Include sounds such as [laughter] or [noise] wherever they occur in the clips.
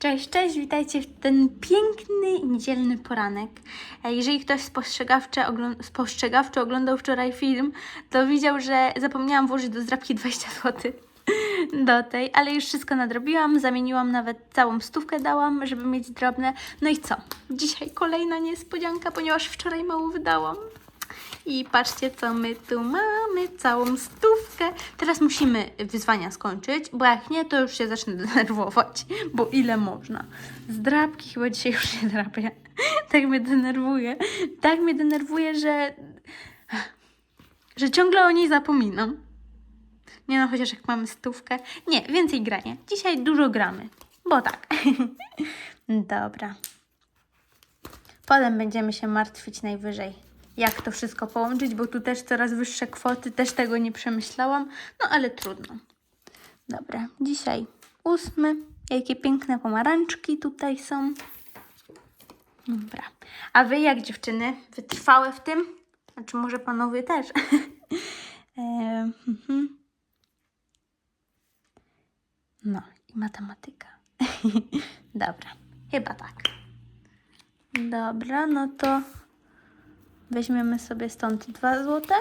Cześć, cześć, witajcie w ten piękny niedzielny poranek. E, Jeżeli ktoś spostrzegawczo oglądał wczoraj film, to widział, że zapomniałam włożyć do zdrabki [laughs] 20 zł do tej, ale już wszystko nadrobiłam, zamieniłam nawet całą stówkę dałam, żeby mieć drobne. No i co? Dzisiaj kolejna niespodzianka, ponieważ wczoraj mało wydałam. I patrzcie, co my tu mamy, całą stówkę. Teraz musimy wyzwania skończyć, bo jak nie, to już się zacznę [laughs] denerwować, bo ile można. Zdrabki chyba dzisiaj już nie drapię. [laughs] Tak mnie denerwuje. Tak mnie denerwuje, że, że ciągle o niej zapominam. Nie no, chociaż jak mamy stówkę. Nie, więcej grania. Dzisiaj dużo gramy, bo tak. [laughs] Dobra. Potem będziemy się martwić najwyżej, jak to wszystko połączyć, bo tu też coraz wyższe kwoty, też tego nie przemyślałam, no ale trudno. Dobra, dzisiaj ósmy. Jakie piękne pomarańczki tutaj są. Dobra. A wy jak dziewczyny? Wytrwałe w tym? Znaczy może panowie też? [laughs] Em, mhm. no i matematyka. [laughs] Dobra, chyba tak. Dobra, no to weźmiemy sobie stąd 2 złote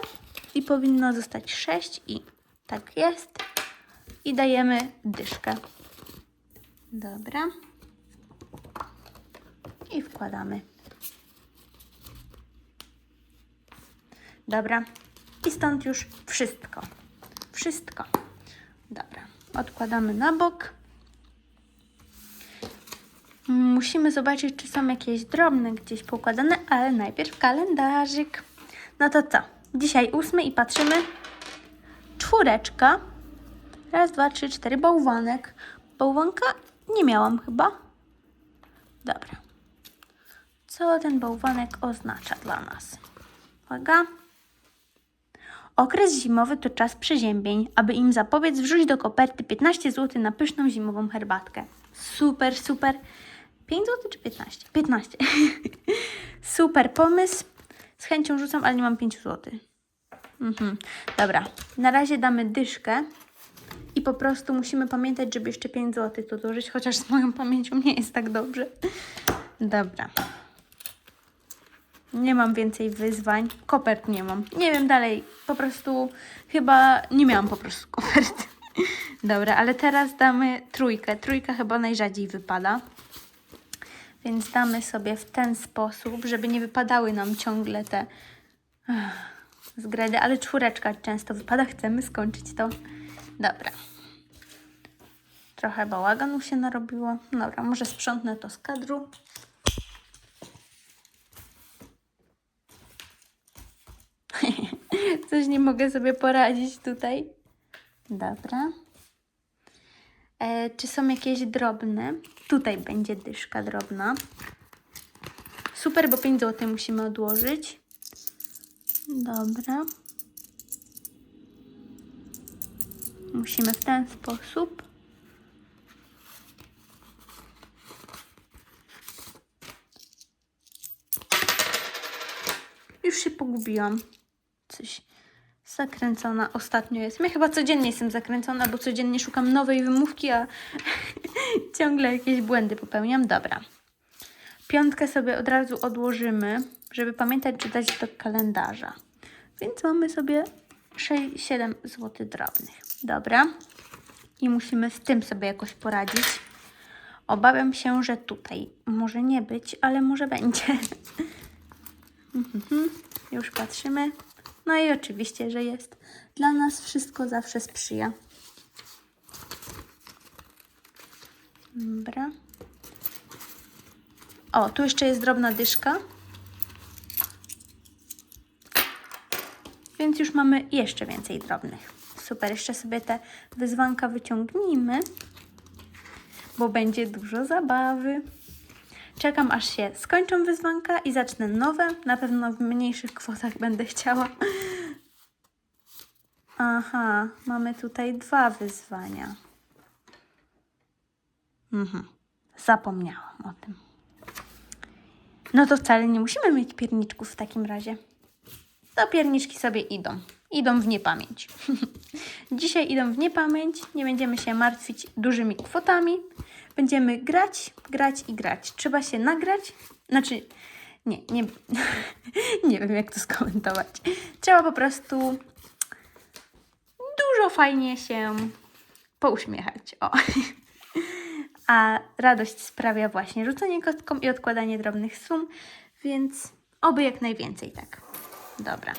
i powinno zostać 6 i tak jest. I dajemy dyszkę. Dobra. I wkładamy. Dobra. I stąd już wszystko. Wszystko. Dobra. Odkładamy na bok. Musimy zobaczyć, czy są jakieś drobne gdzieś poukładane, ale najpierw kalendarzyk. No to co? Dzisiaj ósmy i patrzymy. Czwóreczka. Raz, dwa, trzy, cztery. Bałwanek. Bałwanka nie miałam chyba. Dobra. Co ten bałwanek oznacza dla nas? Uwaga. Okres zimowy to czas przeziębień. Aby im zapobiec, wrzuć do koperty 15 zł na pyszną zimową herbatkę. Super, super. 5 zł czy 15? 15. [laughs] super pomysł. Z chęcią rzucam, ale nie mam 5 zł. Mhm. Dobra, na razie damy dyszkę i po prostu musimy pamiętać, żeby jeszcze 5 zł tu dołożyć, chociaż z moją pamięcią nie jest tak dobrze. Dobra. Nie mam więcej wyzwań. Kopert nie mam. Nie wiem dalej. Po prostu chyba nie miałam po prostu kopert. [laughs] Dobra, ale teraz damy trójkę. Trójka chyba najrzadziej wypada. Więc damy sobie w ten sposób, żeby nie wypadały nam ciągle te zgredy, ale czwóreczka często wypada. Chcemy skończyć to. Dobra. Trochę bałaganu się narobiło. Dobra, może sprzątnę to z kadru. [laughs] Coś nie mogę sobie poradzić tutaj. Dobra. E, czy są jakieś drobne? Tutaj będzie dyszka drobna. Super, bo 5 zł musimy odłożyć. Dobra. Musimy w ten sposób. Już się pogubiłam. Zakręcona ostatnio jest. Ja chyba codziennie jestem zakręcona, bo codziennie szukam nowej wymówki, a [laughs] ciągle jakieś błędy popełniam. Dobra. Piątkę sobie od razu odłożymy, żeby pamiętać, czy dać do kalendarza. Więc mamy sobie 6, 7 zł drobnych. Dobra. I musimy z tym sobie jakoś poradzić. Obawiam się, że tutaj może nie być, ale może będzie. [laughs] Mhm, Już patrzymy. No i oczywiście, że jest. Dla nas wszystko zawsze sprzyja. Dobra. O, tu jeszcze jest drobna dyszka. Więc już mamy jeszcze więcej drobnych. Super, jeszcze sobie te wyzwanka wyciągnijmy, bo będzie dużo zabawy. Czekam aż się skończą wyzwanka i zacznę nowe. Na pewno w mniejszych kwotach będę chciała. Aha, mamy tutaj dwa wyzwania. Mhm, zapomniałam o tym. No to wcale nie musimy mieć pierniczków w takim razie. To pierniczki sobie idą. Idą w niepamięć. [laughs] Dzisiaj idą w niepamięć. Nie będziemy się martwić dużymi kwotami. będziemy grać, grać i grać. Trzeba się nagrać, znaczy nie, nie, [laughs] nie wiem jak to skomentować. Trzeba po prostu dużo fajnie się pouśmiechać. O. A radość sprawia właśnie rzucanie kostką i odkładanie drobnych sum, więc oby jak najwięcej tak. Dobra.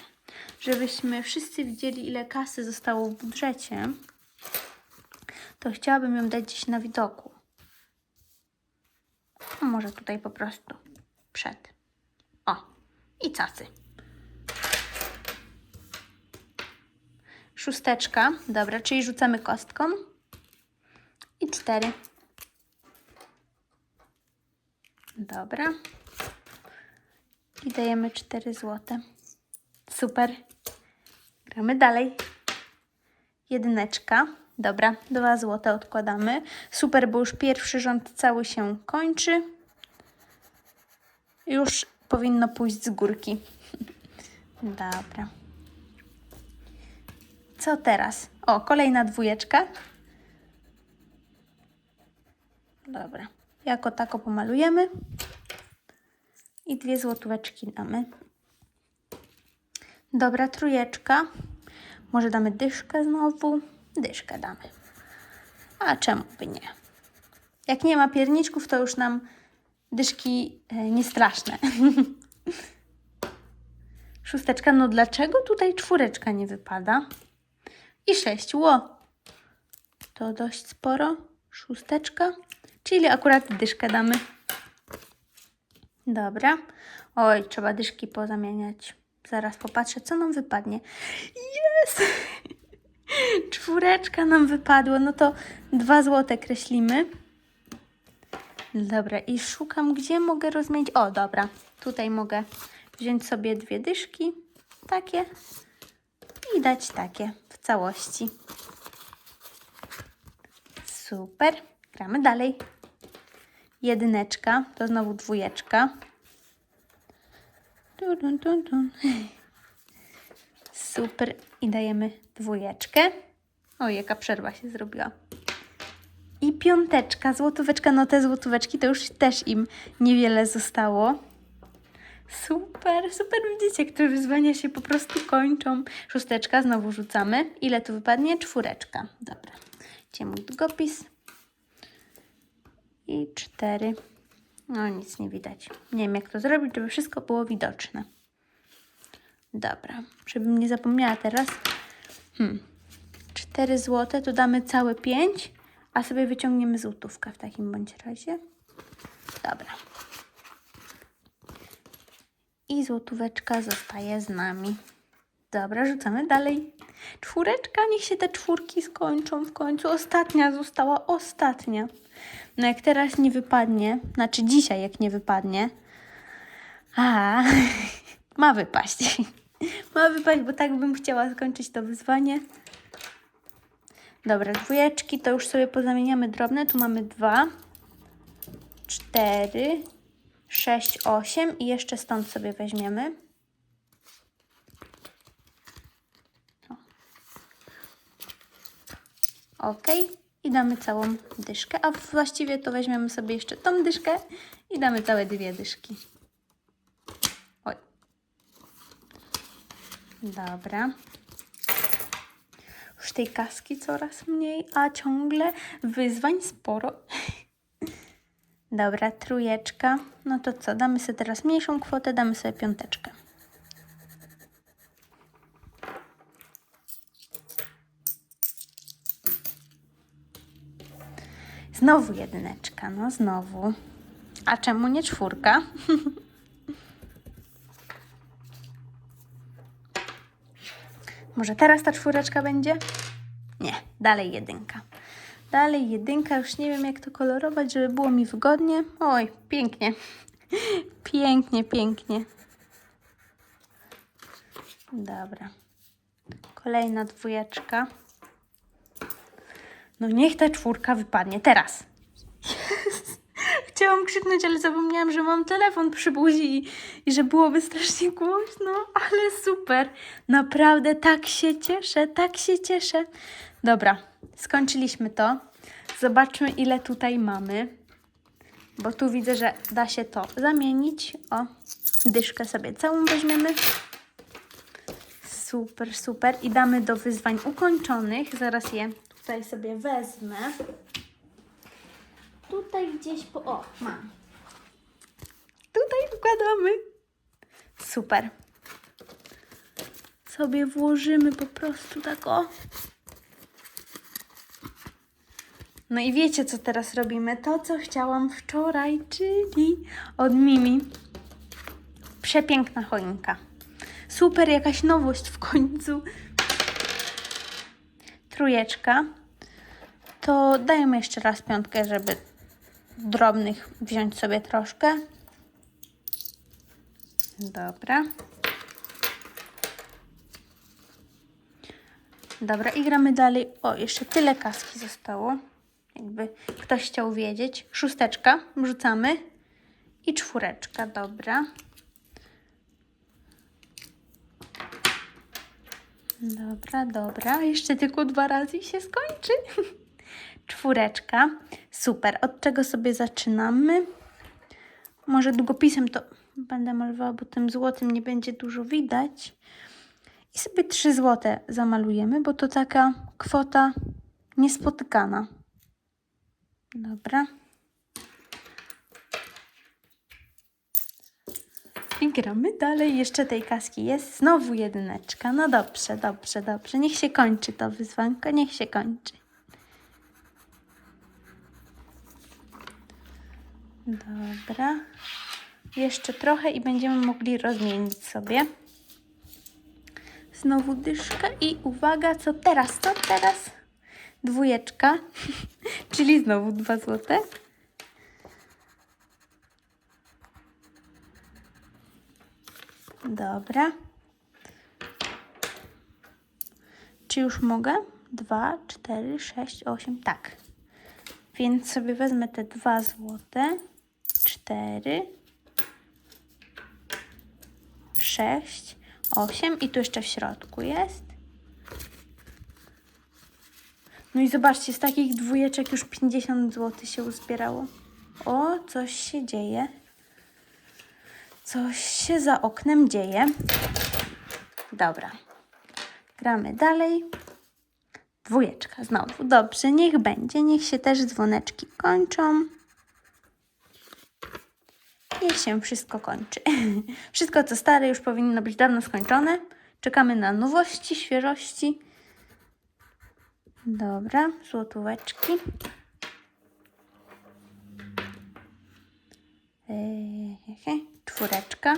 Żebyśmy wszyscy widzieli, ile kasy zostało w budżecie, to chciałabym ją dać gdzieś na widoku. Może tutaj po prostu przed. O, i cacy. Szósteczka, dobra, czyli rzucamy kostką. I cztery. Dobra. I dajemy 4 złote. Super. Gramy dalej. Jedyneczka. Dobra, 2 złote odkładamy. Super, bo już pierwszy rząd cały się kończy. Już powinno pójść z górki. [laughs] Dobra. Co teraz? O, kolejna dwójeczka. Dobra. Jako tako pomalujemy. I dwie złotóweczki damy. Dobra, trójeczka. Może damy dyszkę znowu? Dyszkę damy. A czemu by nie? Jak nie ma pierniczków, to już nam dyszki e, nie straszne. [laughs] Szósteczka, no dlaczego tutaj czwóreczka nie wypada? I sześć, ło. To dość sporo. Szósteczka, czyli akurat dyszkę damy. Dobra. Oj, trzeba dyszki pozamieniać. Zaraz popatrzę, co nam wypadnie. Jest! [laughs] Czwóreczka nam wypadło. No to dwa złote kreślimy. Dobra, i szukam, gdzie mogę rozmienić. O, dobra. Tutaj mogę wziąć sobie dwie dyszki. Takie. I dać takie całości. Super. Gramy dalej. Jedyneczka, to znowu dwójeczka. Tu, tu, tu, tu. Super. I dajemy dwójeczkę. O, jaka przerwa się zrobiła. I piąteczka, złotóweczka. No te złotóweczki to już też im niewiele zostało. Super, super. Widzicie, które wyzwania się po prostu kończą. Szósteczka, znowu rzucamy. Ile tu wypadnie? Czwóreczka. Dobra. Gdzie mój długopis? I cztery. No nic nie widać. Nie wiem jak to zrobić, żeby wszystko było widoczne. Dobra, żebym nie zapomniała teraz. Hmm. 4 złote, to damy całe 5, a sobie wyciągniemy złotówkę w takim bądź razie. Dobra. I złotóweczka zostaje z nami. Dobra, rzucamy dalej. Czwóreczka, niech się te czwórki skończą w końcu. Ostatnia została, ostatnia. No jak teraz nie wypadnie, znaczy dzisiaj jak nie wypadnie, a [laughs] ma wypaść. [laughs] Ma wypaść, bo tak bym chciała skończyć to wyzwanie. Dobra, dwójeczki to już sobie pozamieniamy drobne. Tu mamy dwa, cztery, sześć, osiem i jeszcze stąd sobie weźmiemy. Ok. I damy całą dyszkę, a właściwie to weźmiemy sobie jeszcze tą dyszkę i damy całe dwie dyszki. Oj. Dobra. Już tej kaski coraz mniej, a ciągle wyzwań sporo. [laughs] Dobra, trójeczka. No to co, damy sobie teraz mniejszą kwotę, damy sobie piąteczkę. Znowu jedyneczka, no znowu. A czemu nie czwórka? [laughs] Może teraz ta czwóreczka będzie? Nie, dalej jedynka. Dalej jedynka, już nie wiem jak to kolorować, żeby było mi wygodnie. Oj, pięknie. [laughs] Pięknie, pięknie. Dobra. Kolejna dwójeczka. No niech ta czwórka wypadnie teraz. [laughs] Chciałam krzyknąć, ale zapomniałam, że mam telefon przy buzi i, i że byłoby strasznie głośno, ale super. Naprawdę tak się cieszę, tak się cieszę. Dobra, skończyliśmy to. Zobaczmy, ile tutaj mamy. Bo tu widzę, że da się to zamienić. O, dyszkę sobie całą weźmiemy. Super, super. I damy do wyzwań ukończonych. Zaraz je tutaj sobie wezmę. Tutaj gdzieś po... O, mam. Tutaj wkładamy. Super. Sobie włożymy po prostu tak o. No i wiecie, co teraz robimy? To, co chciałam wczoraj, czyli od Mimi. Przepiękna choinka. Super, jakaś nowość w końcu. Trójeczka. To dajmy jeszcze raz piątkę, żeby drobnych wziąć sobie troszkę. Dobra. Dobra, i gramy dalej. O, jeszcze tyle kaski zostało. Jakby ktoś chciał wiedzieć. Szósteczka, wrzucamy. I czwóreczka, dobra. Dobra, dobra. Jeszcze tylko dwa razy i się skończy. [laughs] Czwóreczka. Super. Od czego sobie zaczynamy? Może długopisem to będę malowała, bo tym złotym nie będzie dużo widać. I sobie 3 złote zamalujemy, bo to taka kwota niespotykana. Dobra. I gramy dalej. Jeszcze tej kaski jest. Znowu jedyneczka. No dobrze, dobrze, dobrze. Niech się kończy to wyzwanko. Niech się kończy. Dobra. Jeszcze trochę i będziemy mogli rozmienić sobie. Znowu dyszka i uwaga, co teraz? Co teraz? Dwójeczka, [laughs] czyli znowu dwa złote. Dobra. Czy już mogę? Dwa, cztery, sześć, osiem. Tak. Więc sobie wezmę te dwa złote. Cztery. Sześć. Osiem. I tu jeszcze w środku jest. No i zobaczcie, z takich dwójeczek już 50 zł się uzbierało. O, coś się dzieje. Coś się za oknem dzieje. Dobra. Gramy dalej. Dwójeczka znowu. Dobrze, niech będzie. Niech się też dzwoneczki kończą. Niech się wszystko kończy. [laughs] Wszystko co stare już powinno być dawno skończone. Czekamy na nowości, świeżości. Dobra, złotóweczki. Eee, czwóreczka.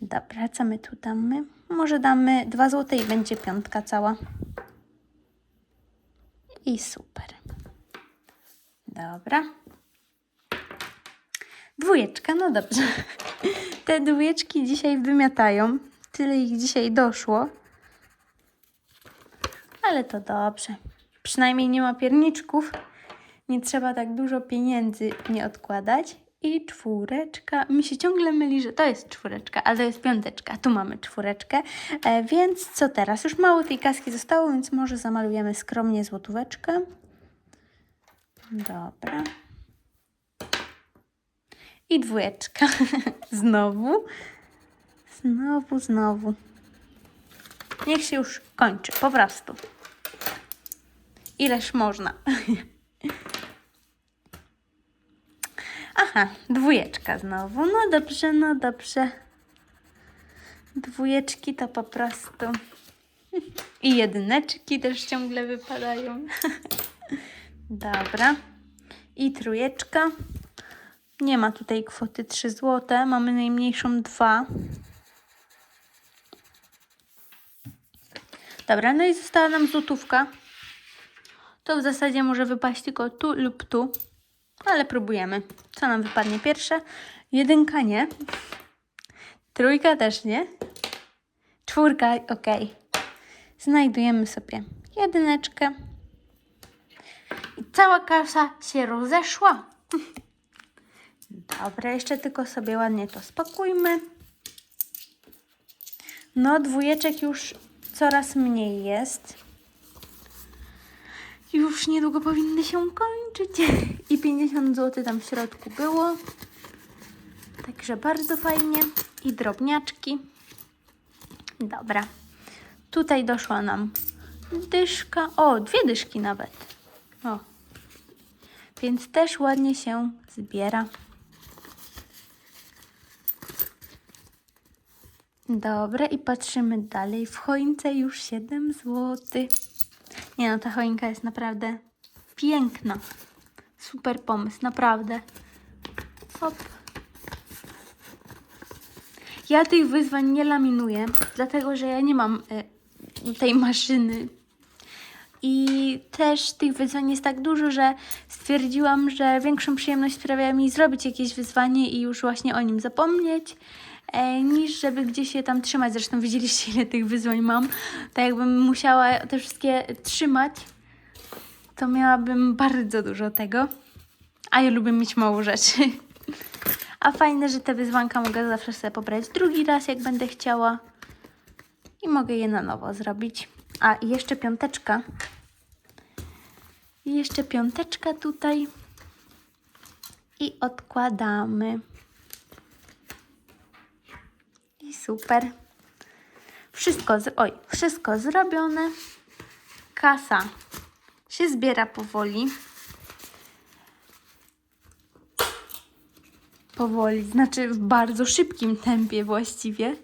Dobra, co my tu damy? Może damy dwa złote i będzie piątka cała. I super. Dobra. Dwójeczka, no dobrze. Te dwójeczki dzisiaj wymiatają. Tyle ich dzisiaj doszło. Ale to dobrze. Przynajmniej nie ma pierniczków. Nie trzeba tak dużo pieniędzy nie odkładać. I czwóreczka. Mi się ciągle myli, że to jest czwóreczka, ale to jest piąteczka. Tu mamy czwóreczkę. E, więc co teraz? Już mało tej kaski zostało, więc może zamalujemy skromnie złotóweczkę. Dobra. I dwójeczka. [laughs] znowu. Znowu, znowu. Niech się już kończy, po prostu. Ileż można. Aha, dwójeczka znowu. No dobrze, no dobrze. Dwójeczki to po prostu. I jedyneczki też ciągle wypadają. Dobra. I trójeczka. Nie ma tutaj kwoty 3 zł. Mamy najmniejszą 2. Dobra, no i została nam złotówka. To w zasadzie może wypaść tylko tu lub tu. Ale próbujemy. Co nam wypadnie pierwsze? Jedynka nie. Trójka też nie. Czwórka, ok. Znajdujemy sobie jedyneczkę. I cała kasa się rozeszła. Dobra, jeszcze tylko sobie ładnie to spakujmy. No, dwójeczek już coraz mniej jest. Już niedługo powinny się kończyć. [laughs] I 50 zł tam w środku było. Także bardzo fajnie. I drobniaczki. Dobra. Tutaj doszła nam dyszka. O, dwie dyszki nawet. O. Więc też ładnie się zbiera. Dobra, i patrzymy dalej. W choince już 7 zł. Nie no, ta choinka jest naprawdę piękna. Super pomysł, naprawdę. Hop. Ja tych wyzwań nie laminuję, dlatego że ja nie mam y, tej maszyny. I też tych wyzwań jest tak dużo, że stwierdziłam, że większą przyjemność sprawia mi zrobić jakieś wyzwanie i już właśnie o nim zapomnieć, niż żeby gdzieś je tam trzymać. Zresztą widzieliście, ile tych wyzwań mam. Tak jakbym musiała te wszystkie trzymać, to miałabym bardzo dużo tego. A ja lubię mieć mało rzeczy. A fajne, że te wyzwanka mogę zawsze sobie pobrać drugi raz, jak będę chciała. I mogę je na nowo zrobić. A, jeszcze piąteczka. I jeszcze piąteczka tutaj. I odkładamy. I super. Wszystko, z... Oj, wszystko zrobione. Kasa się zbiera powoli. Powoli, znaczy w bardzo szybkim tempie właściwie.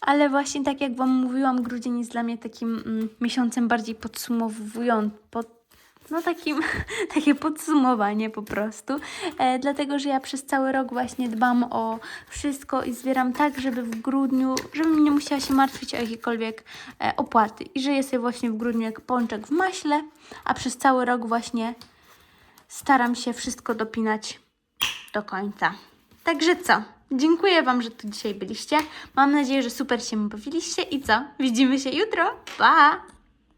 Ale właśnie tak jak Wam mówiłam, grudzień jest dla mnie takim mm, miesiącem bardziej podsumowującym. Pod, no takim, [laughs] takie podsumowanie po prostu. E, dlatego, że ja przez cały rok właśnie dbam o wszystko i zbieram tak, żeby w grudniu, żebym nie musiała się martwić o jakiekolwiek e, opłaty. I żyję sobie właśnie w grudniu jak pączek w maśle, a przez cały rok właśnie staram się wszystko dopinać do końca. Także co? Dziękuję Wam, że tu dzisiaj byliście. Mam nadzieję, że super się bawiliście i co? Widzimy się jutro. Pa!